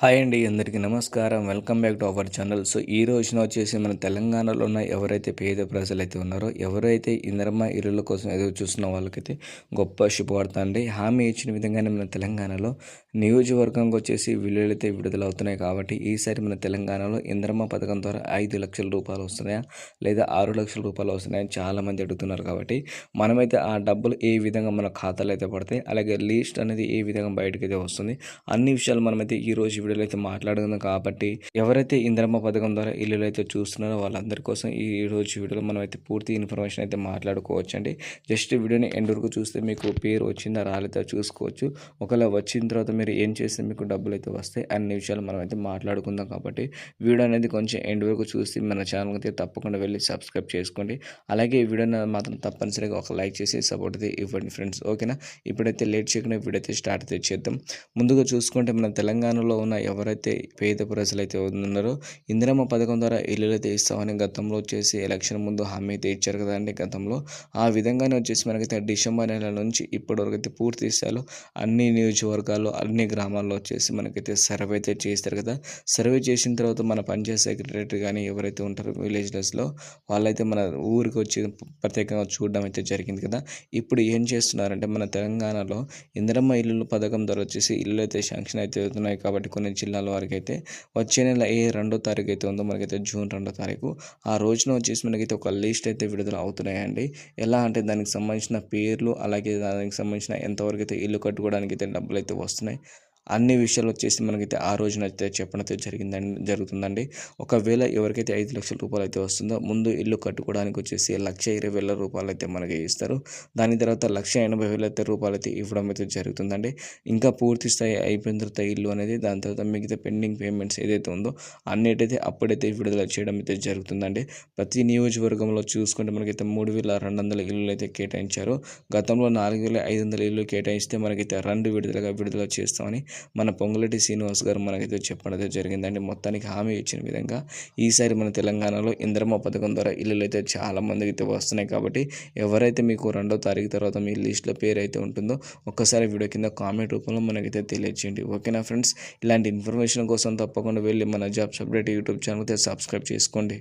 Hi అండి అందరికీ నమస్కారం. Welcome back to our channel. So ఈ రోజున వచ్చేసి మన తెలంగాణలో ఉన్న ఎవరైతే పేద ప్రజలైతే ఉన్నారో ఎవరైతే ఇంద్రమ్మ ఇరుల కోసం ఎదురు చూస్తున్న వాళ్ళకైతే గొప్ప శుభవార్త అండి. హామీ ఇచ్చిన విధంగానే మన తెలంగాణలో నియోజకవర్గంకి వచ్చేసి విలువలైతే విడుదల అవుతున్నాయి కాబట్టి ఈసారి మన తెలంగాణలో ఇంద్రమ్మ పథకం ద్వారా ఐదు లక్షల రూపాయలు వస్తున్నాయా లేదా ఆరు లక్షల రూపాయలు వస్తున్నాయని చాలామంది అడుగుతున్నారు కాబట్టి మనమైతే ఆ డబ్బులు ఏ విధంగా మన ఖాతాలో అయితే పడతాయి అలాగే లీస్ట్ అనేది ఏ విధంగా బయటకైతే వస్తుంది అన్ని విషయాలు మనమైతే ఈ రోజు వీడియోలో అయితే మాట్లాడుకుందాం కాబట్టి ఎవరైతే ఇంద్రమ్మ పథకం ద్వారా ఇల్లులు అయితే చూస్తున్నారో వాళ్ళందరి కోసం ఈ రోజు వీడియోలో మనం అయితే పూర్తి ఇన్ఫర్మేషన్ అయితే మాట్లాడుకోవచ్చు అండి జస్ట్ వీడియోని ఎండ్ వరకు చూస్తే మీకు పేరు వచ్చిందా రాలేదా చూసుకోవచ్చు. ఒకవేళ వచ్చిన తర్వాత మీరు ఏం చేస్తే మీకు డబ్బులు అయితే వస్తాయి అన్ని విషయాలు మనం అయితే మాట్లాడుకుందాం కాబట్టి వీడియో అనేది కొంచెం ఎండ్ వరకు చూసి మన ఛానల్ అయితే తప్పకుండా వెళ్ళి సబ్స్క్రైబ్ చేసుకోండి. అలాగే ఈ వీడియోని మాత్రం తప్పనిసరిగా ఒక లైక్ చేసి సపోర్ట్ అయితే ఇవ్వండి ఫ్రెండ్స్ ఓకేనా? ఇప్పుడైతే లేట్ చేయకుండా వీడియో అయితే స్టార్ట్ అయితే చేద్దాం. ముందుగా చూసుకుంటే మన తెలంగాణలో ఉన్న ఎవరైతే పేద ప్రజలు అయితే ఉన్నారో ఇందిరమ్మ పథకం ద్వారా ఇల్లులైతే అయితే ఇస్తామని గతంలో వచ్చేసి ఎలక్షన్ ముందు హామీ అయితే ఇచ్చారు కదండి గతంలో. ఆ విధంగానే వచ్చేసి మనకైతే డిసెంబర్ నెల నుంచి ఇప్పటివరకు అయితే పూర్తి స్థాయిలో అన్ని నియోజకవర్గాల్లో అన్ని గ్రామాల్లో వచ్చేసి మనకైతే సర్వే అయితే చేస్తారు కదా. సర్వే చేసిన తర్వాత మన పంచాయత్ సెక్రటరీ కానీ ఎవరైతే ఉంటారో విలేజ్లెస్లో వాళ్ళైతే మన ఊరికి వచ్చి ప్రత్యేకంగా చూడడం అయితే జరిగింది కదా. ఇప్పుడు ఏం చేస్తున్నారంటే మన తెలంగాణలో ఇందిరమ్మ ఇల్లు పథకం ద్వారా వచ్చేసి ఇల్లు అయితే శాంక్షన్ అయితే అవుతున్నాయి కాబట్టి కొన్ని జిల్లాల వరకు అయితే వచ్చే నెల ఏ రెండో తారీఖు అయితే ఉందో మనకైతే జూన్ రెండో తారీఖు. ఆ రోజున వచ్చేసి మనకైతే ఒక లిస్ట్ అయితే విడుదల అవుతున్నాయండి. ఎలా అంటే దానికి సంబంధించిన పేర్లు అలాగే దానికి సంబంధించిన ఎంతవరకు అయితే ఇల్లు కట్టుకోవడానికి అయితే డబ్బులు అయితే వస్తున్నాయి. అన్ని విషయాలు వచ్చేసి మనకైతే ఆ రోజున అయితే చెప్పడం అయితే జరిగిందండి జరుగుతుందండి. ఒకవేళ ఎవరికైతే ఐదు లక్షల రూపాయలు అయితే వస్తుందో ముందు ఇల్లు కట్టుకోవడానికి వచ్చేసి లక్ష ఇరవై వేల రూపాయలు అయితే మనకి ఇస్తారు. దాని తర్వాత లక్ష ఎనభై వేల అయితే రూపాయలు అయితే ఇవ్వడం అయితే జరుగుతుందండి. ఇంకా పూర్తి స్థాయి అయిపోయిన తర్వాత ఇల్లు అనేది దాని తర్వాత మిగతా పెండింగ్ పేమెంట్స్ ఏదైతే ఉందో అన్నిటైతే అప్పుడైతే విడుదల చేయడం అయితే జరుగుతుందండి. ప్రతి నియోజకవర్గంలో చూసుకుంటే మనకైతే మూడు వేల రెండు వందల ఇల్లులు అయితే కేటాయించారు. గతంలో నాలుగు వేల ఐదు వందల ఇల్లు కేటాయిస్తే మనకైతే రెండు విడుదలగా విడుదల చేస్తామని మన పొంగులటి శ్రీనివాస్ గారు మనకైతే చెప్పడం జరిగిందండి. మొత్తానికి హామీ ఇచ్చిన విధంగా ఈసారి మన తెలంగాణలో ఇంద్రమ్మ పథకం ద్వారా ఇల్లులు అయితే చాలా మందికి అయితే వస్తున్నాయి కాబట్టి ఎవరైతే మీకు రెండో తారీఖు తర్వాత మీ లిస్ట్లో పేరు అయితే ఉంటుందో ఒక్కసారి వీడియో కింద కామెంట్ రూపంలో మనకైతే తెలియచేయండి. ఓకేనా ఫ్రెండ్స్? ఇలాంటి ఇన్ఫర్మేషన్ కోసం తప్పకుండా వెళ్ళి మన జాబ్స్ అప్డేట్ యూట్యూబ్ ఛానల్ అయితే సబ్స్క్రైబ్ చేసుకోండి.